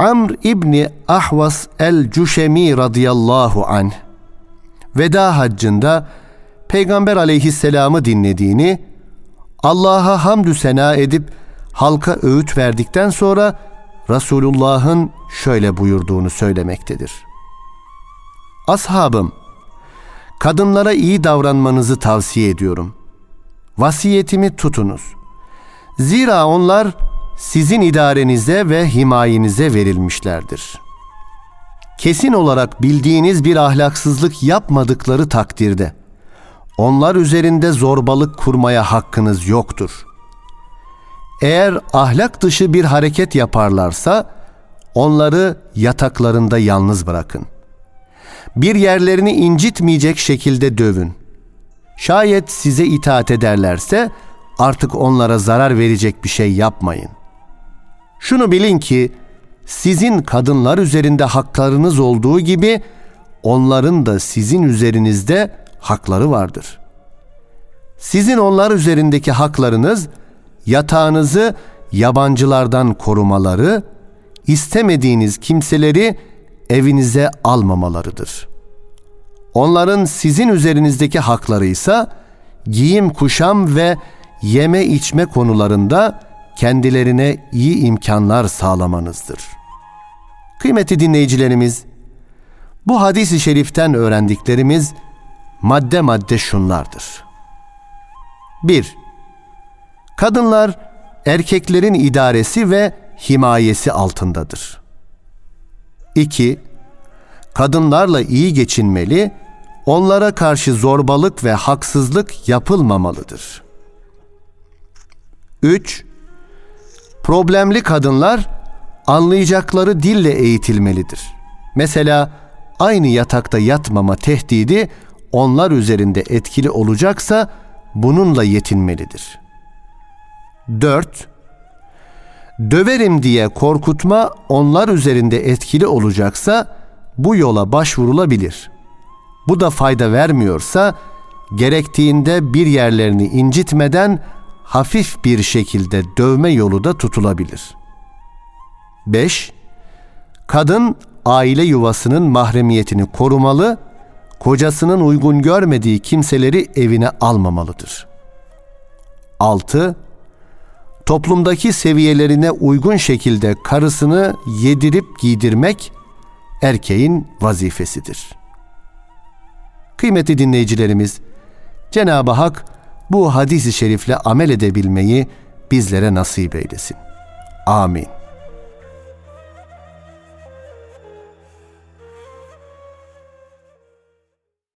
Amr İbni Ahvas el-Cüşemi radıyallahu anh veda haccında Peygamber aleyhisselamı dinlediğini, Allah'a hamdü sena edip halka öğüt verdikten sonra Resulullah'ın şöyle buyurduğunu söylemektedir. Ashabım, kadınlara iyi davranmanızı tavsiye ediyorum. Vasiyetimi tutunuz. Zira onlar sizin idarenize ve himayenize verilmişlerdir. Kesin olarak bildiğiniz bir ahlaksızlık yapmadıkları takdirde onlar üzerinde zorbalık kurmaya hakkınız yoktur. Eğer ahlak dışı bir hareket yaparlarsa onları yataklarında yalnız bırakın. Bir yerlerini incitmeyecek şekilde dövün. Şayet size itaat ederlerse artık onlara zarar verecek bir şey yapmayın. Şunu bilin ki sizin kadınlar üzerinde haklarınız olduğu gibi onların da sizin üzerinizde hakları vardır. Sizin onlar üzerindeki haklarınız yatağınızı yabancılardan korumaları, istemediğiniz kimseleri evinize almamalarıdır. Onların sizin üzerinizdeki hakları ise giyim kuşam ve yeme içme konularında kendilerine iyi imkanlar sağlamanızdır. Kıymetli dinleyicilerimiz, bu hadis-i şeriften öğrendiklerimiz madde madde şunlardır. 1. Kadınlar erkeklerin idaresi ve himayesi altındadır. 2. Kadınlarla iyi geçinmeli, onlara karşı zorbalık ve haksızlık yapılmamalıdır. 3. Problemli kadınlar anlayacakları dille eğitilmelidir. Mesela aynı yatakta yatmama tehdidi onlar üzerinde etkili olacaksa bununla yetinmelidir. 4. Döverim diye korkutma onlar üzerinde etkili olacaksa bu yola başvurulabilir. Bu da fayda vermiyorsa gerektiğinde bir yerlerini incitmeden hafif bir şekilde dövme yolu da tutulabilir. 5. Kadın aile yuvasının mahremiyetini korumalı, kocasının uygun görmediği kimseleri evine almamalıdır. 6. Toplumdaki seviyelerine uygun şekilde karısını yedirip giydirmek erkeğin vazifesidir. Kıymetli dinleyicilerimiz, Cenab-ı Hak bu hadisi şerifle amel edebilmeyi bizlere nasip eylesin. Amin.